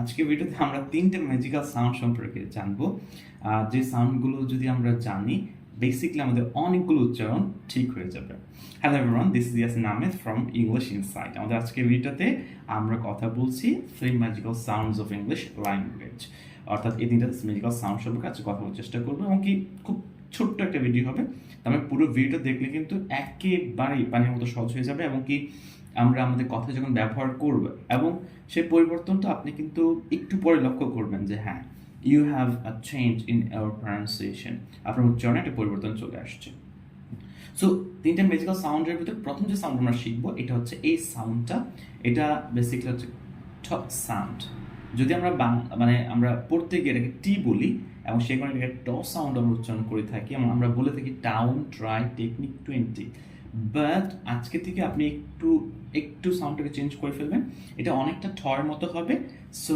আজকে ভিডিওতে আমরা তিনটে ম্যাজিক্যাল সাউন্ড সম্পর্কে জানব। যে সাউন্ডগুলো যদি আমরা জানি বেসিকলি আমাদের অনেকগুলো উচ্চারণ ঠিক হয়ে যাবে। Hello everyone this is Yasin Ahmed from English insight আমাদের আজকের ভিডিওতে আমরা কথা বলছি three magical sounds of English language অর্থাৎ এই তিনটা ম্যাজিক্যাল সাউন্ড সম্পর্কে আজকে কথা বলার চেষ্টা করব এবং কি খুব ছোট্ট একটা ভিডিও হবে। তারপরে পুরো ভিডিওটা দেখলে কিন্তু একেবারেই পানির মতো সহজ হয়ে যাবে এবং কি আমরা আমাদের কথা যখন ব্যবহার করব এবং সেই পরিবর্তনটা আপনি কিন্তু একটু পরে লক্ষ্য করবেন যে হ্যাঁ you have a change in our pronunciation আপনার উচ্চারণে একটা পরিবর্তন চলে আসছে। সো তিনটা ম্যাজিক্যাল সাউন্ডের ভিতরে প্রথম যে সাউন্ড আমরা শিখব, এটা হচ্ছে এই সাউন্ডটা এটা বেসিক্যালি হচ্ছে ঠ সাউন্ড যদি আমরা মানে আমরা পড়তে গিয়ে এটাকে টি বলি এবং সেখানে ট সাউন্ড আমরা উচ্চারণ করে থাকি এবং আমরা বলে থাকি town try technique twenty but আজকে থেকে আপনি একটু একটু সাউন্ডটাকে চেঞ্জ করে ফেলবেন। এটা অনেকটা ঠর মতো হবে। সো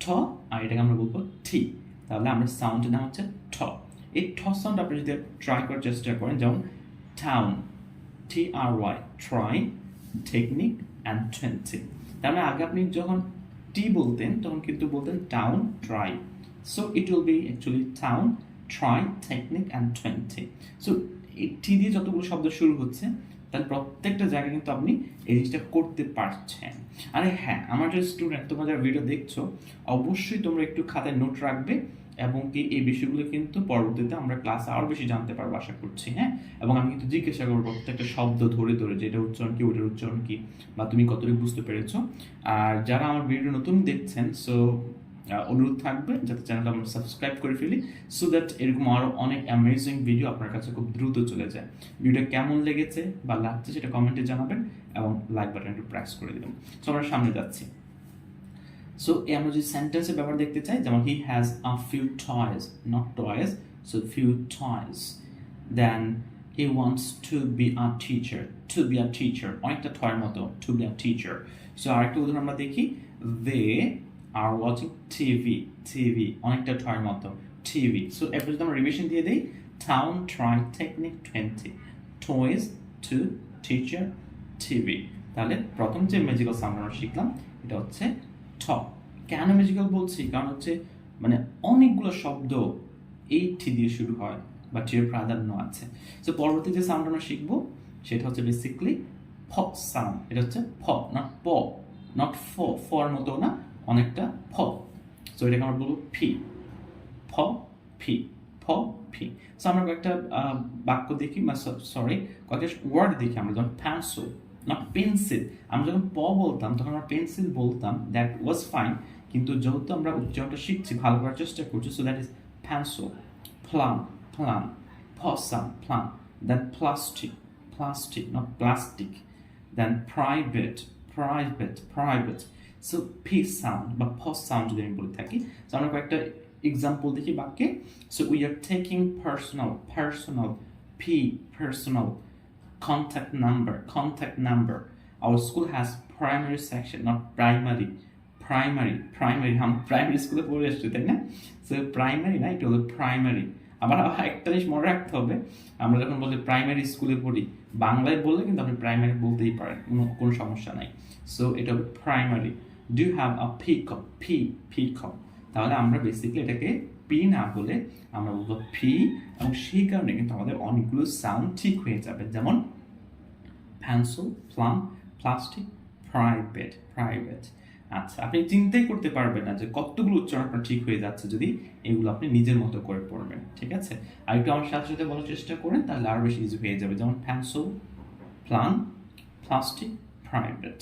ঠ, আর এটাকে আমরা বলব ঠি। তাহলে আমরা সাউন্ডের নাম হচ্ছে ঠ। এই ঠ সাউন্ড আপনি যদি ট্রাই করার চেষ্টা করেন, যেমন town T R Y try technique and twenty তার মানে আগে আপনি যখন টি বলতেন, তখন কিন্তু বলতেন town try so it will be actually town try technique and twenty so T দিয়ে যতগুলো শব্দ শুরু হচ্ছে তাহলে প্রত্যেকটা জায়গায় কিন্তু আপনি এই জিনিসটা করতে পারছেন। আরে হ্যাঁ আমার যে স্টুডেন্ট তোমরা যারা ভিডিও দেখছ, অবশ্যই তোমরা একটু খাতায় নোট রাখবে এবং কি এই বিষয়গুলো কিন্তু পরবর্তীতে আমরা ক্লাসে আরও বেশি জানতে পারব আশা করছি হ্যাঁ? এবং আমি কিন্তু জিজ্ঞাসা করব প্রত্যেকটা শব্দ ধরে ধরে যে এটা উচ্চারণ কি, ওটার উচ্চারণ কি, বা তুমি কতটুকু বুঝতে পেরেছ? আর যারা আমার ভিডিও নতুন দেখছেন সো অনুরোধ থাকবে যাতে চ্যানেলটা আমরা সাবস্ক্রাইব করে ফেলি সো দ্যাট এরকম আরও অনেক অ্যামেজিং ভিডিও আপনার কাছে খুব দ্রুত চলে যায়। ভিডিওটা কেমন লেগেছে বা লাগছে সেটা কমেন্টে জানাবেন এবং লাইক বাটন একটু প্রেস করে দেবেন। সো আমরা সামনে যাচ্ছি। সো আমরা যদি সেন্টেন্সের ব্যাপার দেখতে চাই, যেমন he has a few toys not toys so few toys then he wants to be a teacher to be a teacher অনেকটা টয়ের মতো to be a teacher so আরেকটা উদাহরণ আমরা দেখি they are watching TV TV অনেকটা টয়ের মতো টিভি সো এরপর যদি আমরা রিভিশন দিয়ে দিই town try technique twenty toys to teacher TV তাহলে প্রথম যে ম্যাজিক্যাল সাউন্ড আমরা শিখলাম, এটা হচ্ছে ঠ। কেন ম্যাজিক্যাল বলছি? কারণ হচ্ছে মানে অনেকগুলো শব্দ এই টি দিয়ে শুরু হয়, বা টির প্রাধান্য আছে। সো পরবর্তী যে সাউন্ড আমরা শিখব, সেটা হচ্ছে বেসিকলি ফ সাউন্ড এটা হচ্ছে ফ নট প নট ফ ফর মতো না অনেকটা ফ সো এটাকে আমরা বলব ফি ফ ফি ফ ফি সো আমরা কয়েকটা বাক্য দেখি, বা সরি কয়েকটা ওয়ার্ড দেখি আমরা যখন পেন্সিল না পেন্সিল আমরা যখন প বলতাম, তখন আমরা পেন্সিল বলতাম দ্যাট ওয়াজ ফাইন কিন্তু যেহেতু আমরা উচ্চারণটা শিখছি, ভালো করার চেষ্টা করছি so that is pencil plum plum ফসাম plum then plastic plastic not plastic then private private private so P sound বা ফস সাউন্ড যদি আমি বলে থাকি সো আমরা কয়েকটা এক্সাম্পল দেখি বাক্যে। So we are taking personal personal P personal contact number contact number. Our school has primary section, not primary primary primary. আমরা প্রাইমারি স্কুলে পড়ে এসেছি, তাই না? সো প্রাইমারি না এটা হলো প্রাইমারি আবার একটা জিনিস মনে রাখতে হবে। আমরা যখন বলি প্রাইমারি স্কুলে পড়ি, বাংলায় বললে কিন্তু আপনি প্রাইমারি বলতেই পারেন, কোনো কোনো সমস্যা নাই। সো এটা primary do have a pickup P pickup তাহলে আমরা বেসিক্যালি এটাকে পি না বলে আমরা বলব ফি এবং সেই কারণে কিন্তু আমাদের অনেকগুলো সাউন্ড ঠিক হয়ে যাবে। যেমন pencil plum plastic private private আচ্ছা আপনি চিন্তাই করতে পারবেন না যে কতগুলো উচ্চারণ আপনার ঠিক হয়ে যাচ্ছে যদি এগুলো আপনি নিজের মতো করে পড়বেন, ঠিক আছে? আর একটু আমার সাথে সাথে বলার চেষ্টা করেন, তাহলে আরও বেশি ইজি হয়ে যাবে। যেমন পেন্সিল প্লাম প্লাস্টিক প্রাইভেট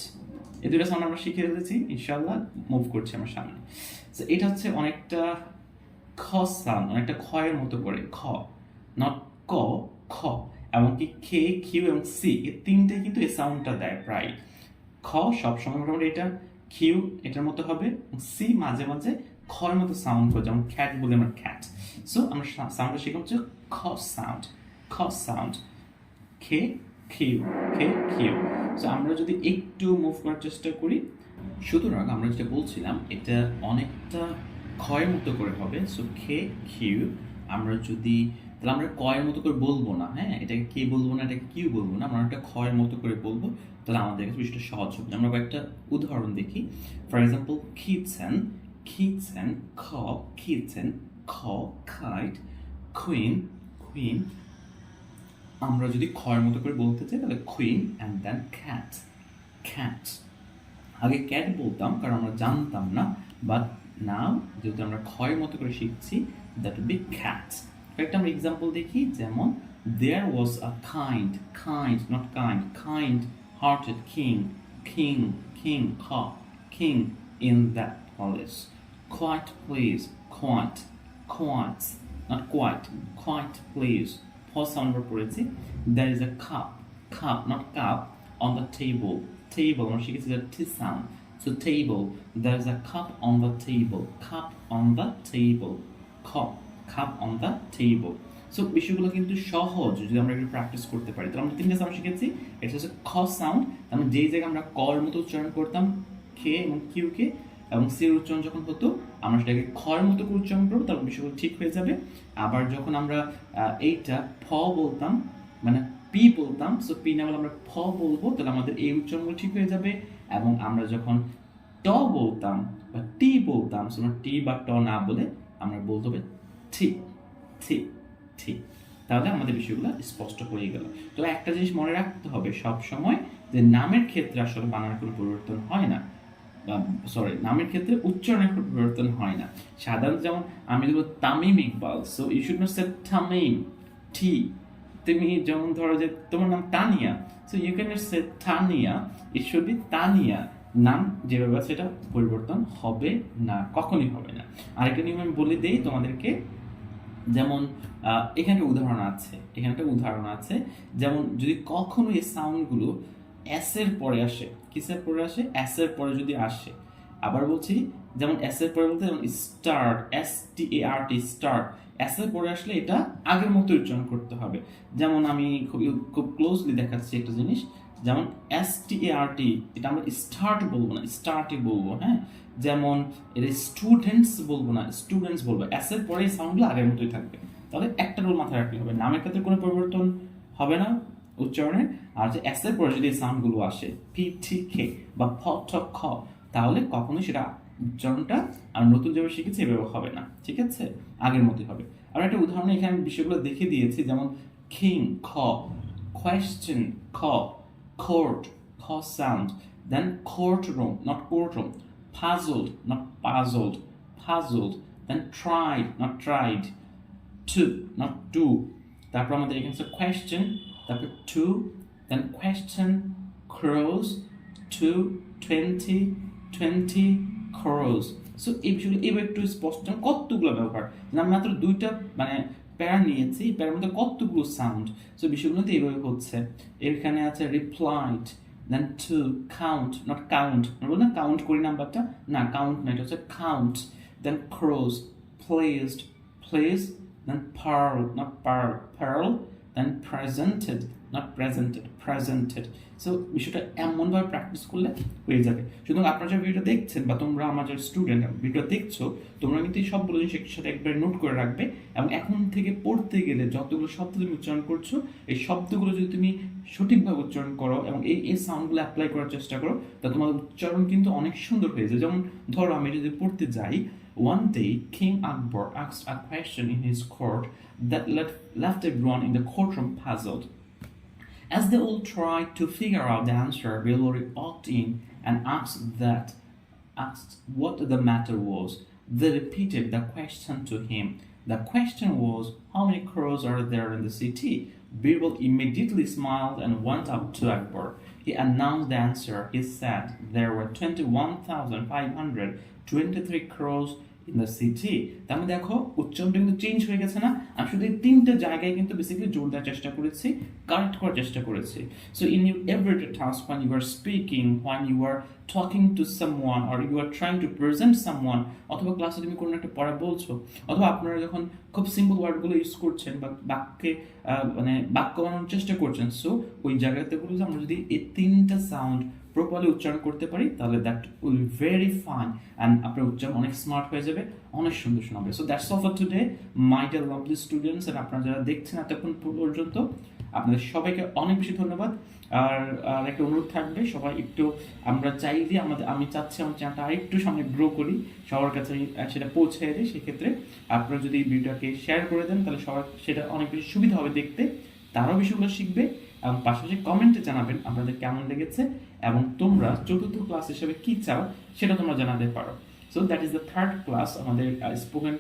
এই দুটো সাউন্ড আমরা শিখে ফেলেছি ইনশাল্লাহ মুভ করছি আমার সামনে। তো এটা হচ্ছে অনেকটা খ সাউন্ড অনেকটা খয়ের মতো করে, খ নট ক, খ এমনকি খে কিউ এবং সি এই তিনটে কিন্তু এই সাউন্ডটা দেয় প্রায়। খ সবসময় মোটামুটি এটা কিউ এটার মতো হবে সি মাঝে মাঝে খয়ের মতো সাউন্ড করে যেমন খ্যাট বলে আমরা খ্যাট সো আমরা সাউন্ডটা শিখে হচ্ছে খ সাউন্ড খ সাউন্ড খে কিউ খে কিউ সো আমরা যদি একটু মুভ করার চেষ্টা করি, সুতরাং আমরা যেটা বলছিলাম, এটা অনেকটা ক্ষয়ের মতো করে হবে। সো খে কিউ আমরা যদি, তাহলে আমরা কয়ের মতো করে বলব না হ্যাঁ? এটাকে কে বলব না, এটাকে কিউ বলব না, আমরা একটা ক্ষয়ের মতো করে বলব, তাহলে আমাদের কাছে বিষয়টা সহজ হবে। আমরা কয়েকটা উদাহরণ দেখি। ফর এক্সাম্পল কিচেন kitten খ kitten খ kite, queen queen আমরা যদি খয়ের মতো করে বলতে চাই, তাহলে queen and then cat cat আগে ক্যাট বলতাম, কারণ আমরা জানতাম না বাট নাও যেহেতু আমরা খয়ের মতো করে শিখছি দ্যাট বি ক্যাট একটা আমরা এক্সাম্পল দেখি, যেমন there was a kind kind not kind kind hearted king king king খ king in that palace quite please, quite quite, not quite quite please sound আমরা পড়েছি there is a cup cup not cup on the table table আমরা শিখেছি যে t sound so table there is a cup on the table cup on the table cup cup on the table so বিষয়গুলো কিন্তু সহজ যদি আমরা একটু practice করতে পারি তো আমরা তিনটা সাউন্ড শিখেছি এটা হচ্ছে খ সাউন্ড মানে যেই জায়গায় আমরা কর মতো উচ্চারণ করতাম খে এবং কিউ এবং সির উচ্চারণ যখন হতো আমরা সেটাকে খয়ের মতো করে উচ্চারণ করব, তারপর বিষয়গুলো ঠিক হয়ে যাবে। আবার যখন আমরা এইটা ফ বলতাম মানে পি বলতাম সো পি না বলে আমরা ফ বলব, তাহলে আমাদের এই উচ্চারণগুলো ঠিক হয়ে যাবে। এবং আমরা যখন ট বলতাম বা টি বলতাম সো টি বা ট না বলে আমরা বলতে হবে ঠিক ঠিক ঠিক তাহলে আমাদের বিষয়গুলো স্পষ্ট হয়ে গেল। তবে একটা জিনিস মনে রাখতে হবে সব সময় যে নামের ক্ষেত্রে আসলে বানানের কোনো পরিবর্তন হয় না। সরি নামের ক্ষেত্রে উচ্চারণের কোনো পরিবর্তন হয় না। সাধারণত যেমন আমি দেবো Tamim Iqbal so you should not say Tamim T তুমি যেমন ধরো যে তোমার নাম Tania so you can say Tania it should be Tania. নাম যেভাবে সেটা পরিবর্তন হবে না, কখনই হবে না। আরেকটা নিয়ম আমি বলে দেই তোমাদেরকে, যেমন এখানে উদাহরণ আছে, এখানে একটা উদাহরণ আছে, যেমন যদি কখনো এই সাউন্ডগুলো এর পরে আসে। কিসের পরে আসে? এর পরে যদি আসে। আবার বলছি, যেমন এর পরে বলতে যেমন start S T A R T start এর পরে আসলে এটা আগের মতো উচ্চারণ করতে হবে। যেমন আমি খুব খুব ক্লোজলি দেখাচ্ছি একটা জিনিস, যেমন এস টি এ আর টি এটা আমরা স্টার্ট বলব না স্টার্টই বলব হ্যাঁ? যেমন এটা স্টুডেন্টস বলব না স্টুডেন্টস বলব। এর পরে সাউন্ডগুলো আগের মতোই থাকবে। তাহলে একটা রোল মাথায় রাখলে হবে। নামের ক্ষেত্রে কোনো পরিবর্তন হবে না। উচ্চারণের আর যে এস এর পরে যদি সাউন্ডগুলো আসে পি টি কে বা ফ ঠ খ তাহলে কখনোই সেটা উচ্চারণটা আর নতুন যেভাবে শিখেছি এভাবে হবে না, ঠিক আছে? আগের মতোই হবে। আর একটা উদাহরণ এখানে আমি বিষয়গুলো দেখে দিয়েছি, যেমন কিং খ কোয়েশ্চেন খ, court, খ, sound, then courtroom, not courtroom, puzzled, not puzzled puzzled, then tried, not tried, to, not do, তারপর আমাদের এখানে question তারপর to then question crows to twenty twenty crows so এই বিষয়গুলো এবার একটু স্পষ্ট, কতগুলো ব্যবহার? আমি মাত্র দুইটা মানে প্যারা নিয়েছি, এই মধ্যে কতগুলো সাউন্ড সো বিষয়গুলো তো এইভাবে হচ্ছে। এখানে আছে replied then to count not count বলব না কাউন্ট করি নাম্বারটা? না কাউন্ট না, এটা হচ্ছে count then crows placed place then pearl not pearl pearl then presented not presented presented so বিষয়টা এমনভাবে প্র্যাকটিস করলে হয়ে যাবে। সুতরাং আপনারা যে ভিডিও দেখছেন বা তোমরা আমার যে স্টুডেন্ট ভিডিও দেখছ, তোমরা কিন্তু এই সবগুলো জিনিস একসাথে একবার নোট করে রাখবে এবং এখন থেকে পড়তে গেলে যতগুলো শব্দ তুমি উচ্চারণ করছ, এই শব্দগুলো যদি তুমি সঠিকভাবে উচ্চারণ করো এবং এই এই সাউন্ডগুলো অ্যাপ্লাই করার চেষ্টা করো, তা তোমার উচ্চারণ কিন্তু অনেক সুন্দর হয়ে যায়। যেমন ধরো আমি যদি পড়তে যাই One day, King Akbar asked a question in his court that left, left everyone in the courtroom puzzled. As they all tried to figure out the answer, Bilori walked in and asked that asked what the matter was. They repeated the question to him. The question was, How many crows are there in the city? Birbal immediately smiled and went up to Akbar. He announced the answer. He said there were 21,523 crows in the city তার মানে দেখো উচ্চারণটা কিন্তু change হয়ে গেছে না? আমি শুধু এই তিনটা জায়গায় কিন্তু বেসিক্যালি জোর দেওয়ার চেষ্টা করেছি কারেক্ট করার চেষ্টা করেছি। So in your everyday task when you are speaking when you are talking to someone or you are trying to present someone, অথবা ক্লাসে তুমি কোনো একটা পড়া বলছো, অথবা আপনারা যখন খুব সিম্পল ওয়ার্ডগুলো ইউজ করছেন বা বাক্যে মানে বাক্য বানানোর চেষ্টা করছেন সো ওই জায়গাতে বলব যে আমরা যদি এই তিনটা সাউন্ড প্রপারলি উচ্চারণ করতে পারি, তাহলে that will very fine and আপনার উচ্চারণ অনেক স্মার্ট হয়ে যাবে, অনেক সুন্দর শোনাবে। So that's all for today my dear lovely students and আপনারা যারা দেখছেন এতক্ষণ পর্যন্ত আপনাদের সবাইকে অনেক বেশি ধন্যবাদ। আর আর একটা অনুরোধ থাকবে, সবাই একটু আমরা চাইলে আমাদের, আমি চাচ্ছি আমার চ্যানেলটা আরেকটু সামনে গ্রো করি, সবার কাছে সেটা পৌঁছে দিই সেক্ষেত্রে। আপনারা যদি ভিডিওটাকে শেয়ার করে দেন, তাহলে সবার, সেটা অনেক বেশি সুবিধা হবে দেখতে। তারাও বিষয়গুলো শিখবে এবং পাশাপাশি কমেন্টে জানাবেন আপনাদের কেমন লেগেছে এবং তোমরা চতুর্থ ক্লাস হিসেবে কি চাও সেটা তোমরা জানাতে পারো। So that is the third class আমাদের স্পোকেন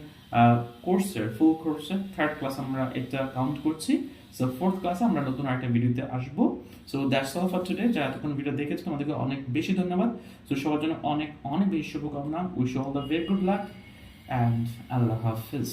কোর্সের ফুল কোর্সের থার্ড ক্লাস আমরা এটা কাউন্ট করছি। সো ফোর্থ ক্লাসে আমরা নতুন আরেকটা ভিডিওতে আসব। So that's all for today যারা এতক্ষণ ভিডিও দেখেছ, তোমাদেরকে অনেক বেশি ধন্যবাদ। সো সবার জন্য অনেক অনেক বেশি শুভকামনা। Wish all the very good luck and Allah Hafiz.